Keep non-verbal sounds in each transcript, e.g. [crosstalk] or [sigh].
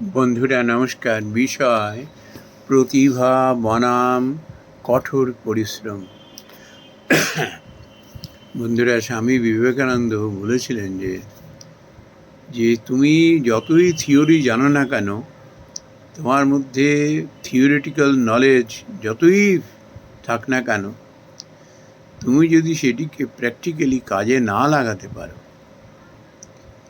বন্ধুরা, নমস্কার। বিষয় প্রতিভা বনাম কঠোর পরিশ্রম। বন্ধুরা, স্বামী বিবেকানন্দ বলেছিলেন যে যে তুমি যতই থিওরি জানো না কেন, তোমার মধ্যে থিওরিটিক্যাল নলেজ যতই থাক না কেন, তুমি যদি সেটিকে প্র্যাকটিক্যালি কাজে না লাগাতে পারো,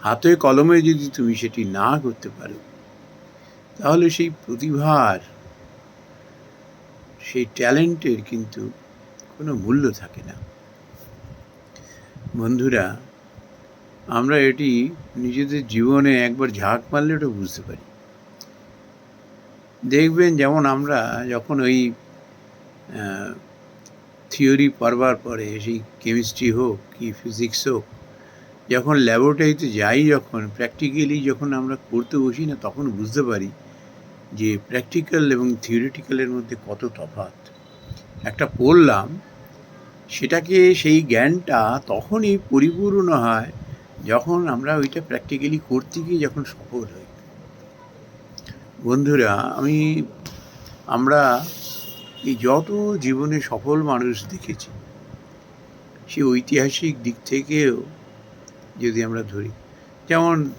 হাতে কলমে যদি তুমি সেটি না করতে পারো তাহলে সেই প্রতিভার, সেই ট্যালেন্টের কিন্তু কোনো মূল্য থাকে না। বন্ধুরা, আমরা এটি নিজেদের জীবনে একবার ঝাঁক মারলে ওটা বুঝতে পারি। দেখবেন যেমন আমরা যখন ওই থিওরি পড়বার পরে, সেই কেমিস্ট্রি হোক কি ফিজিক্স হোক, যখন ল্যাবরেটরিতে যাই যখন, প্র্যাকটিক্যালি যখন আমরা করতে বসি না, তখন বুঝতে পারি যে প্র্যাকটিক্যাল এবং থিওরিটিক্যালের মধ্যে কত তফাৎ। একটা পড়লাম, সেটাকে সেই জ্ঞানটা তখনই পরিপূর্ণ হয় যখন আমরা ওইটা প্র্যাকটিক্যালি করতে গিয়ে যখন সফল হই। বন্ধুরা, আমি, আমরা এই যত জীবনে সফল মানুষ দেখেছি, সে ঐতিহাসিক দিক থেকেও যদি আমরা ধরি, যেমন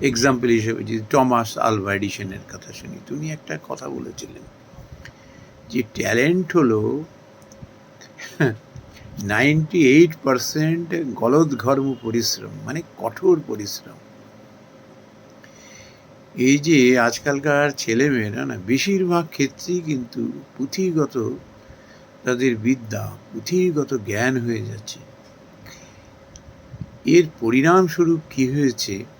এক্সাম্পল হিসেবে যদি টমাস আলভা এডিশনের কথা শুনি তুমি একটা কথা বলেছিলেন যে ট্যালেন্ট হলো নাইনটি এইট পারসেন্ট গলদঘর্ম পরিশ্রম মানে কঠোর পরিশ্রম। এই যে আজকালকার ছেলেমেয়েরা না, বেশিরভাগ ক্ষেত্রেই কিন্তু পুঁথিগত তাদের বিদ্যা, পুঁথিগত জ্ঞান হয়ে যাচ্ছে। এর পরিণামস্বরূপ কী হয়েছে?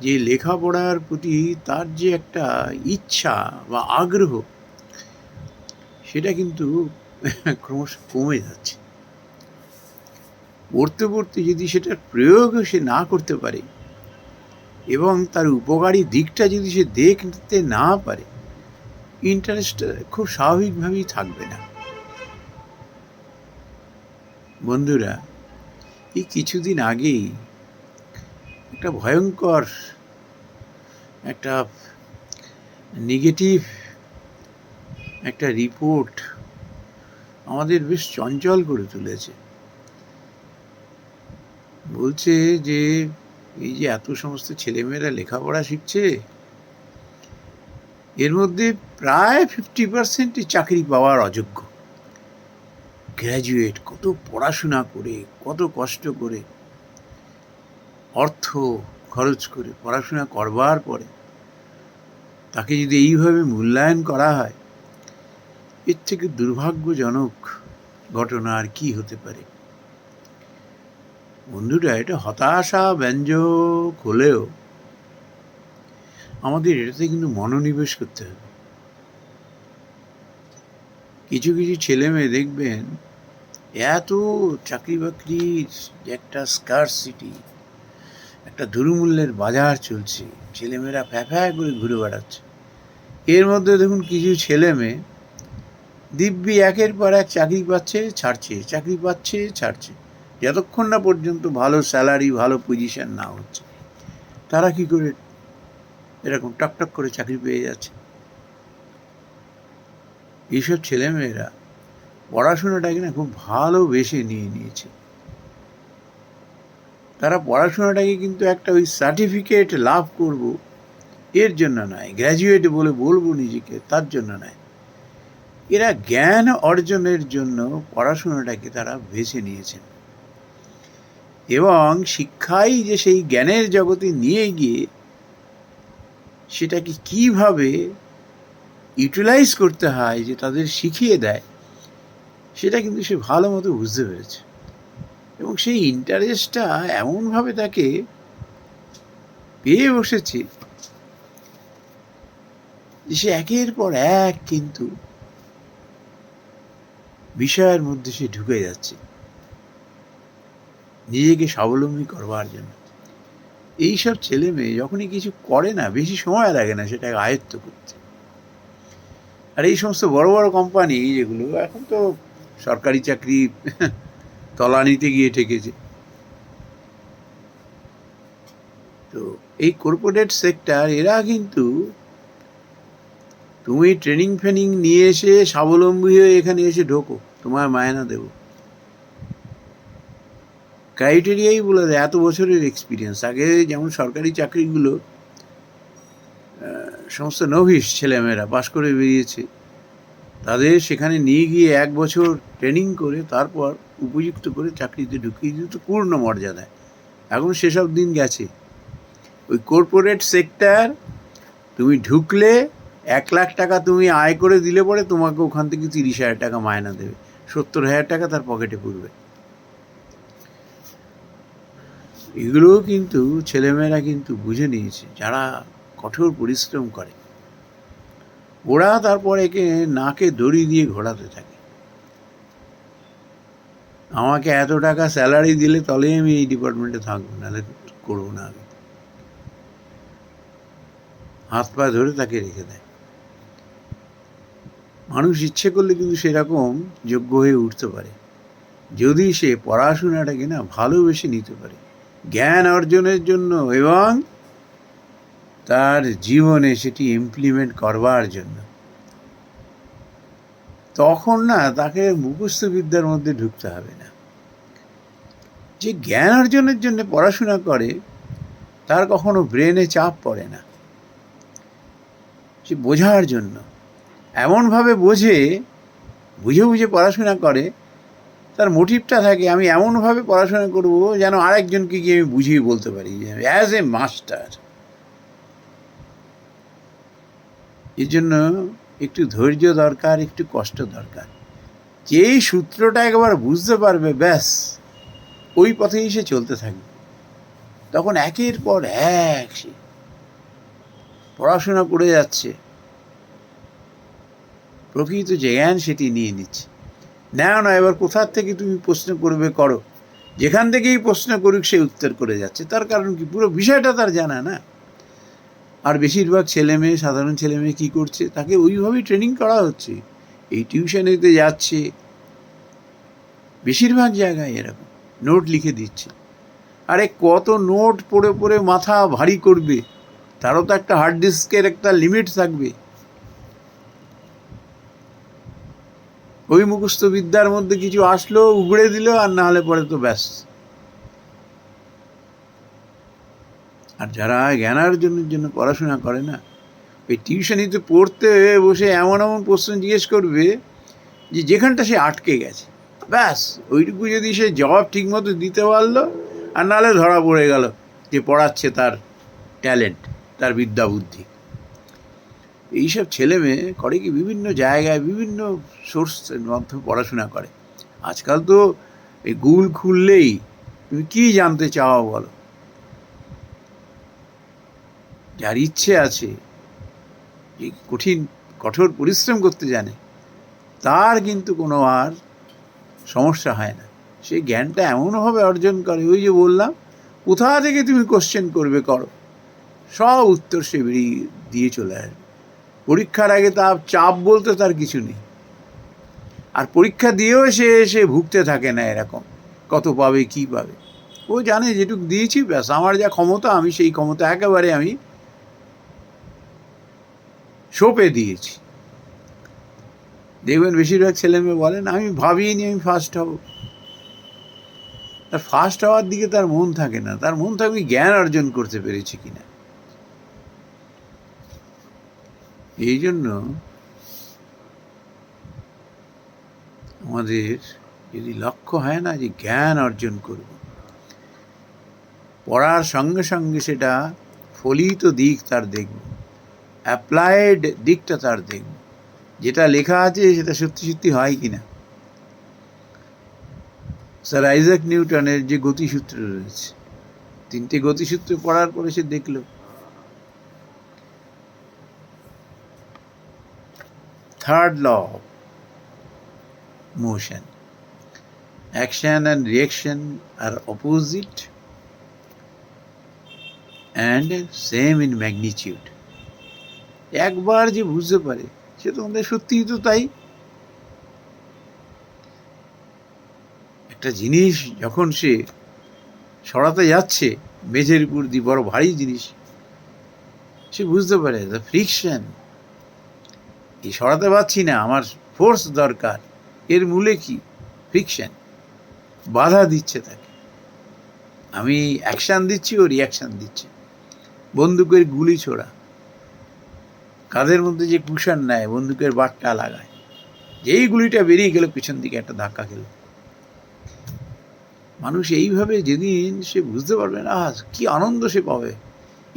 যে লেখাপড়ার প্রতি তার যে একটা ইচ্ছা বা আগ্রহ, সেটা কিন্তু ক্রমশ কমে যাচ্ছে। পড়তে পড়তে যদি সেটার প্রয়োগ সে না করতে পারে এবং তার উপকারী দিকটা যদি সে দেখতে না পারে ইন্টারেস্টটা খুব স্বাভাবিকভাবেই থাকবে না। বন্ধুরা, এই কিছুদিন আগেই একটা ভয়ঙ্কর, একটা নেগেটিভ একটা রিপোর্ট আমাদের বেশ চঞ্চল করে তুলেছে। বলছে যে, এই যে এত সমস্ত ছেলেমেয়েরা লেখাপড়া শিখছে, এর মধ্যে প্রায় ফিফটি পার্সেন্টই চাকরি পাওয়ার অযোগ্য। গ্র্যাজুয়েট কত পড়াশোনা করে, কত কষ্ট করে অর্থ খরচ করে পড়াশোনা করবার পরে তাকে যদি এইভাবে মূল্যায়ন করা হয়, এর থেকে দুর্ভাগ্যজনক ঘটনা আর কি হতে পারে? বন্ধুরা, এটা হতাশা, ব্যঞ্জক হলেও আমাদের এটাতে কিন্তু মনোনিবেশ করতে হবে। কিছু কিছু ছেলে মেয়ে দেখবেন, এত চাকরি বাকরির একটা স্কার সিটি একটা দুরুমূল্যের বাজার চলছে। ছেলেমেয়েরা ফ্যাফ্যা করে ঘুরে বেড়াচ্ছে। এর মধ্যে দেখুন কিছু ছেলে মেয়ে দিব্যি একের পর এক চাকরি পাচ্ছে, ছাড়ছে, চাকরি পাচ্ছে, ছাড়ছে। যতক্ষণ না পর্যন্ত ভালো স্যালারি, ভালো পজিশন না হচ্ছে, তারা কি করে এরকম টকটক করে চাকরি পেয়ে যাচ্ছে? এইসব ছেলেমেয়েরা পড়াশোনাটাকে না খুব ভালোবেসে নিয়ে নিয়েছে। তারা পড়াশোনাটাকে কিন্তু একটা ওই সার্টিফিকেট লাভ করব, এর জন্য নয় গ্র্যাজুয়েট বলে বলব নিজেকে, তার জন্য নয়। এরা জ্ঞান অর্জনের জন্য পড়াশোনাটাকে তারা বেছে নিয়েছেন। এবং শিক্ষাই যে সেই জ্ঞানের জগতে নিয়ে গিয়ে সেটাকে কীভাবে ইউটিলাইজ করতে হয় যে তাদের শিখিয়ে দেয়, সেটা কিন্তু সে ভালো মতো বুঝতে পেরেছে। এবং সেই ইন্টারেস্টটা এমনভাবে তাকে পেয়ে বসেছে যে সে একের পর এক কিন্তু বিষয়ের মধ্যে সে ঢুকে যাচ্ছে। নিজেকে স্বাবলম্বী করবার জন্য। এইসব ছেলে মেয়ে যখনই কিছু করে না, বেশি সময় লাগে না সেটাকে আয়ত্ত করতে। আর এই সমস্ত বড় বড় কোম্পানি যেগুলো, এখন তো সরকারি চাকরি তলানিতে গিয়ে ঠেকেছে। তো এই কর্পোরেট সেক্টর এরা কিন্তু তুমি ট্রেনিং ফেনিং নিয়ে এসে স্বাবলম্বী হয়ে এখানে এসে ঢোকো তোমার মায়না দেব। ক্রাইটেরিয়াই বলে দেয়, এত বছরের এক্সপিরিয়েন্স আগে যেমন সরকারি চাকরিগুলো সমস্ত নভিস ছেলেমেয়েরা পাশ করে বেরিয়েছে, তাদের সেখানে নিয়ে গিয়ে এক বছর ট্রেনিং করে, তারপর উপযুক্ত করে চাকরিতে ঢুকিয়ে দিত পূর্ণ মর্যাদায় এখন সেসব দিন গেছে। ওই কর্পোরেট সেক্টর তুমি ঢুকলে এক লাখ টাকা তুমি আয় করে দিলে পরে তোমাকে ওখান থেকে তিরিশ হাজার টাকা মায়না দেবে। সত্তর হাজার টাকা তার পকেটে পড়বে এগুলোও কিন্তু ছেলেমেয়েরা কিন্তু বুঝে নিয়েছে, যারা কঠোর পরিশ্রম করে। ওরা তারপর একে নাকে দড়ি দিয়ে ঘোরাতে থাকে। আমাকে এত টাকা স্যালারি দিলে তবেই আমি এই ডিপার্টমেন্টে থাকব, নাহলে করব না আমি। হাত পা ধরে তাকে রেখে দেয়। মানুষ ইচ্ছে করলে কিন্তু সেরকম যোগ্য হয়ে উঠতে পারে। যদি সে পড়াশোনাটাকে না ভালোবেসে নিতে পারে, জ্ঞান অর্জনের জন্য এবং তার জীবনে সেটি ইমপ্লিমেন্ট করবার জন্য। তখন না তাকে মুখস্থ বিদ্যার মধ্যে ঢুকতে হবে না। যে জ্ঞান অর্জনের জন্য পড়াশোনা করে, তার কখনো ব্রেনে চাপ পড়ে না। সে বোঝার জন্য, এমনভাবে বোঝে, বুঝে বুঝে পড়াশোনা করে, তার মোটিভটা থাকে, আমি এমনভাবে পড়াশোনা করব যেন আরেকজনকে গিয়ে আমি বুঝিয়ে বলতে পারি অ্যাজ এ মাস্টার এর জন্য একটু ধৈর্য দরকার, একটু কষ্ট দরকার। যেই সূত্রটা একবার বুঝতে পারবে, ব্যাস, ওই পথেই সে চলতে থাকবে। তখন একের পর এক সে পড়াশোনা করে যাচ্ছে। প্রকৃত যে জ্ঞান সেটি নিয়ে নিচ্ছে। না না, এবার কোথার থেকে তুমি প্রশ্ন করবে করো। যেখান থেকেই প্রশ্ন করুক, সে উত্তর করে যাচ্ছে। তার কারণ কি? পুরো বিষয়টা তার জানা না। আর বেশিরভাগ ছেলে মেয়ে, সাধারণ ছেলে মেয়ে কী করছে? তাকে ওইভাবেই ট্রেনিং করা হচ্ছে। এই টিউশনেতে যাচ্ছে। বেশিরভাগ জায়গায় এরকম। নোট লিখে দিচ্ছে। আরে কত নোট পড়ে পড়ে মাথা ভারী করবে। তারও তো একটা হার্ড ডিস্কের একটা লিমিট থাকবে। ওই মুখস্থ বিদ্যার মধ্যে কিছু আসলো, উগড়ে দিল, আর না হলে পরে তো ব্যাস। আর যারা জ্ঞানার্জনের জন্য পড়াশোনা করে না ওই টিউশনিতে পড়তে বসে এমন এমন প্রশ্ন জিজ্ঞেস করবে যে যেখানটা সে আটকে গেছে। ব্যাস, ওইটুকু যদি সে জবাব ঠিকমতো দিতে পারল, আর নাহলে ধরা পড়ে গেল যে পড়াচ্ছে তার ট্যালেন্ট, তার বিদ্যা বুদ্ধি। এইসব ছেলে মেয়ে করে কি বিভিন্ন জায়গায় বিভিন্ন সোর্সের মাধ্যমে পড়াশোনা করে। আজকাল তো এই গুগল খুললেই তুমি কী জানতে চাও বলো? যার ইচ্ছে আছে, যে কঠিন, কঠোর পরিশ্রম করতে জানে, তার কিন্তু কোনো আর সমস্যা হয় না। সেই জ্ঞানটা এমনভাবে অর্জন করে, ওই যে বললাম, কোথা থেকে তুমি কোশ্চেন করবে করো? সব উত্তর সে বেরিয়ে দিয়ে চলে আসবে। পরীক্ষার আগে তার চাপ বলতে তার কিছু নেই। আর পরীক্ষা দিয়েও সে এসে ভুগতে থাকে না এরকম, কত পাবে, কি পাবে। ও জানে, যেটুকু দিয়েছি, ব্যাস, আমার যা ক্ষমতা, আমি সেই ক্ষমতা একেবারে আমি সোপে দিয়েছি। দেখবেন বেশিরভাগ ছেলে মেয়ে বলেন আমি ভাবিনি আমি ফার্স্ট হব। তার ফার্স্ট হওয়ার দিকে তার মন থাকে না। তার মন থাকে জ্ঞান অর্জন করতে পেরেছি কিনা। এই জন্য আমাদের যদি লক্ষ্য হয় না যে জ্ঞান অর্জন করব, পড়ার সঙ্গে সঙ্গে সেটা ফলিত দিক তার দেখব। অ্যাপ্লাইড দিকটা তার দেখব যেটা লেখা আছে, সেটা সত্যি সত্যি হয় কি না স্যার আইজাক নিউটনের যে গতিসূত্র রয়েছে, তিনটে গতিসূত্র পড়ার পরে সে দেখল third law motion. Action and reaction are opposite and same in magnitude. একবার যে বুঝতে পারে, সে তো আমাদের সত্যিই তো তাই। একটা জিনিস যখন সে সরাতে যাচ্ছে, মেঝের উপর দিয়ে বড় ভারী জিনিস, সে বুঝতে পারে দ্য ফ্রিকশন এই সরাতে পারছি না, আমার ফোর্স দরকার, এর মূলে কি? ফ্রিকশন বাধা দিচ্ছে তাকে। আমি অ্যাকশান দিচ্ছি ও রিয়াকশান দিচ্ছে। বন্দুকের গুলি ছোড়া। কাঁধের মধ্যে যে কুশন নেয়, বন্দুকের বাটটা লাগায়, যেই গুলিটা বেরিয়ে গেল, পিছন দিকে একটা ধাক্কা খেল। মানুষ এইভাবে যেদিন সে বুঝতে পারবে না কি আনন্দ সে পাবে।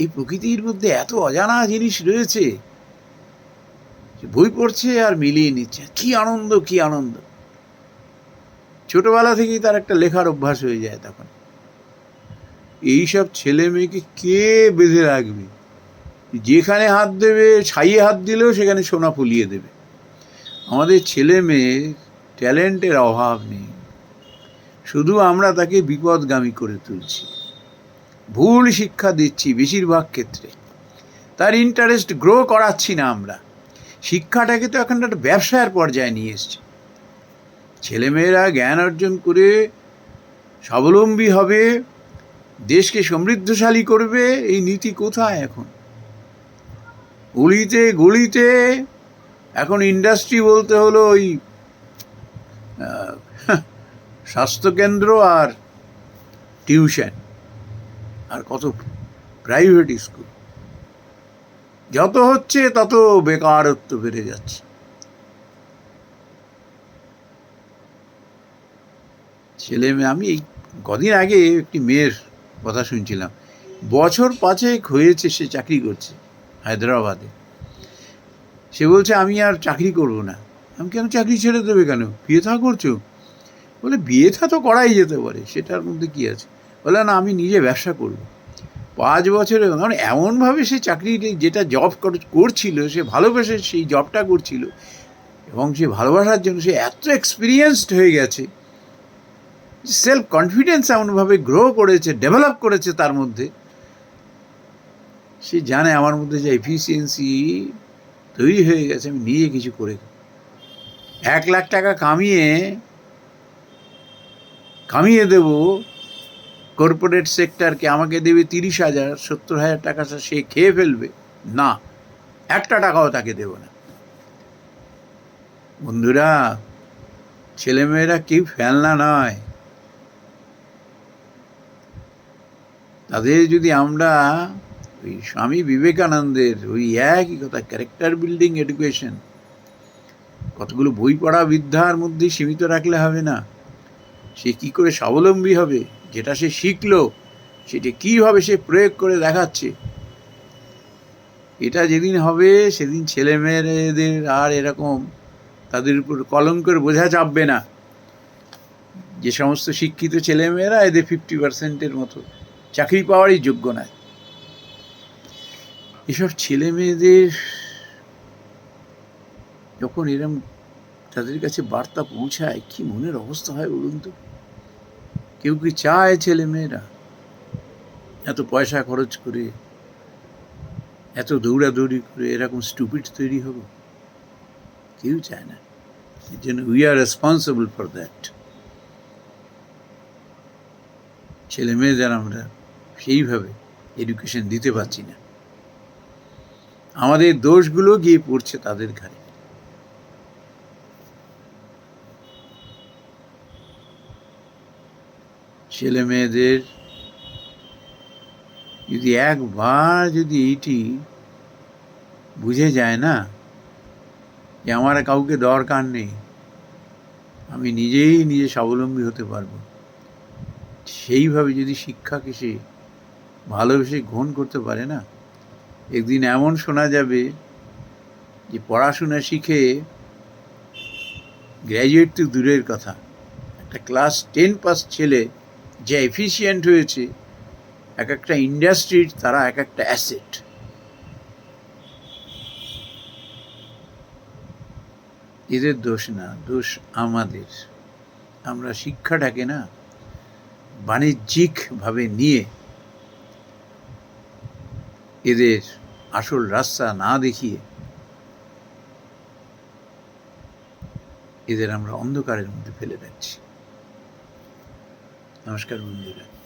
এই প্রকৃতির মধ্যে এত অজানা জিনিস রয়েছে বই পড়ছে আর মিলিয়ে নিচ্ছে। কি আনন্দ কি আনন্দ। ছোটবেলা থেকেই তার একটা লেখার অভ্যাস হয়ে যায় তখন। এইসব ছেলে মেয়েকে কে বেঁধে রাখবে? যেখানে হাত দেবে, ছাইয়ে হাত দিলেও সেখানে সোনা ফুলিয়ে দেবে। আমাদের ছেলে মেয়ের ট্যালেন্টের অভাব নেই। শুধু আমরা তাকে বিপদগামী করে তুলছি। ভুল শিক্ষা দিচ্ছি বেশিরভাগ ক্ষেত্রে। তার ইন্টারেস্ট গ্রো করাচ্ছি না আমরা। শিক্ষাটাকে তো এখন একটা ব্যবসায়ের পর্যায়ে নিয়ে এসছে। ছেলেমেয়েরা জ্ঞান অর্জন করে স্বাবলম্বী হবে, দেশকে সমৃদ্ধশালী করবে, এই নীতি কোথায় এখন? গলিতে গলিতে এখন ইন্ডাস্ট্রি বলতে হলো ওই [laughs] স্বাস্থ্যকেন্দ্র আর টিউশন আর কত প্রাইভেট স্কুল যত হচ্ছে তত বেকারত্ব বেড়ে যাচ্ছে। ছেলে মেয়ে, আমি এই কদিন আগে একটি মেয়ের কথা শুনছিলাম। বছর পাঁচেক হয়েছে সে চাকরি করছে। হায়দ্রাবাদে। সে বলছে, আমি আর চাকরি করব না। আমি কেন চাকরি ছেড়ে দেবে কেন? বিয়ে থা করছ? বলে, বিয়ে থা তো করাই যেতে পারে, সেটার মধ্যে কি আছে? বলে, না, আমি নিজে ব্যবসা করব। পাঁচ বছরে মানে এমনভাবে সে চাকরি যেটা জব করছিল, সে ভালোবেসে সেই জবটা করছিল, এবং সে ভালোবাসার জন্য সে এত এক্সপিরিয়েন্সড হয়ে গেছে সেলফ কনফিডেন্স এমনভাবে গ্রো করেছে ডেভেলপ করেছে তার মধ্যে। সে জানে আমার মধ্যে যে এফিসিয়েন্সি তৈরি হয়ে গেছে, আমি নিজে কিছু করে এক লাখ টাকা কামিয়ে কামিয়ে দেব কর্পোরেট সেক্টরকে আমাকে দেবে তিরিশ হাজার, সত্তর হাজার টাকা সে খেয়ে ফেলবে। না, একটা টাকাও তাকে দেব না। বন্ধুরা, ছেলেমেয়েরা কেউ ফেলনা নয়। তাদের যদি আমরা ওই স্বামী বিবেকানন্দের ওই একই কথা ক্যারেক্টার বিল্ডিং এডুকেশন কতগুলো বই পড়া বিদ্যার মধ্যে সীমিত রাখলে হবে না। সে কি করে স্বাবলম্বী হবে? যেটা সে শিখলো, সেটা কীভাবে সে প্রয়োগ করে দেখাচ্ছে? এটা যেদিন হবে, সেদিন ছেলে মেয়েদের আর এরকম তাদের উপর কলঙ্কের বোঝা চাপবে না। যে সমস্ত শিক্ষিত ছেলেমেয়েরা, এদের ফিফটি পার্সেন্টের মতো। চাকরি পাওয়ারই যোগ্য নয়। এসব ছেলে মেয়েদের যখন এরম তাদের কাছে বার্তা পৌঁছায়, কি মনের অবস্থা হয় বলুন তো? কেউ কি চায় ছেলে মেয়েরা এত পয়সা খরচ করে, এত দৌড়াদৌড়ি করে এরকম স্টুপিড তৈরি হব? কেউ চায় না। এর জন্য we are responsible for that ছেলে মেয়েদের আমরা সেইভাবে এডুকেশন দিতে পারছি না। আমাদের দোষগুলো গিয়ে পড়ছে তাদের ঘাড়ে। ছেলে মেয়েদের যদি একবার যদি এইটি বুঝে যায় না যে আমার কাউকে দরকার নেই, আমি নিজেই নিজে স্বাবলম্বী হতে পারব। সেইভাবে যদি শিক্ষাকে সে ভালোবেসে গ্রহণ করতে পারে না একদিন এমন শোনা যাবে যে পড়াশোনা শিখে গ্র্যাজুয়েট তো দূরের কথা। একটা ক্লাস টেন পাস ছেলে যে এফিসিয়েন্ট হয়েছে, এক একটা ইন্ডাস্ট্রির তারা এক একটা অ্যাসেট এদের দোষ না, দোষ আমাদের। আমরা শিক্ষাটাকে না, বাণিজ্যিকভাবে নিয়ে এদের আসল রাস্তা না দেখিয়ে এদের আমরা অন্ধকারের মধ্যে ফেলে দিচ্ছি। নমস্কার বন্ধুরা।